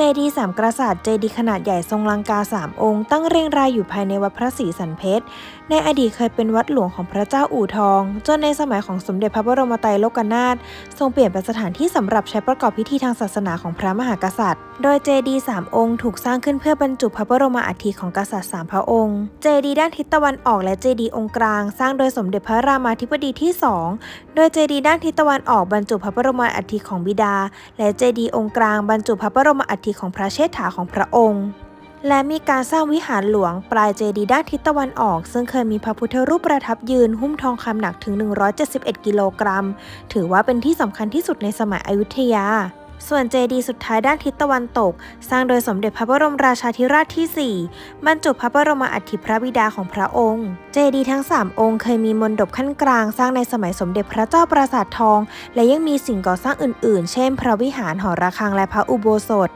จดีย์สามกษัตริย์เจดีย์ขนาดใหญ่ทรงลังกาสามองค์ ตั้งเรียงรายอยู่ภายในวัดพระศรีสันเพชร ในอดีตเคยเป็นวัดหลวงของพระเจ้าอู่ทอง จนในสมัยของสมเด็จพระบรมไตรโลกนาถทรงเปลี่ยนเป็นสถานที่สำหรับใช้ประกอบพิธีทางศาสนาของพระมหากษัตริย์ โดยเจดีย์สามองค์ถูกสร้างขึ้นเพื่อบรรจุพระบรมอัฐิของกษัตริย์สามพระองค์ เจดีย์ด้านทิศตะวันออกและเจดีย์องค์กลาง สร้างโดยสมเด็จพระรามาธิบดีที่สองโดยเจดีย์ด้านทิศตะวันออกบรรจุพระบรมอัฐิของบิดา และเจดีย์องค์กลางบรรจุพระบรมอัฐิของพระเชษฐาของพระองค์และมีการสร้างวิหารหลวงปลายเจดีย์ด้านทิศตะวันออก ซึ่งเคยมีพระพุทธรูปประทับยืนหุ้มทองคำหนักถึง 171 กิโลกรัม ถือว่าเป็นที่สำคัญที่สุดในสมัยอยุธยา ส่วนเจดีย์สุดท้ายด้านทิศตะวันตก สร้างโดยสมเด็จพระบรมราชาธิราชที่ 4 บรรจุพระบรมอัฐิพระบิดาของพระองค์ เจดีย์ทั้ง 3 องค์เคยมีมณฑปขั้นกลาง สร้างในสมัยสมเด็จพระเจ้าปราสาททอง และยังมีสิ่งก่อสร้างอื่น ๆ เช่น พระวิหารหอระฆังและพระอุโบสถ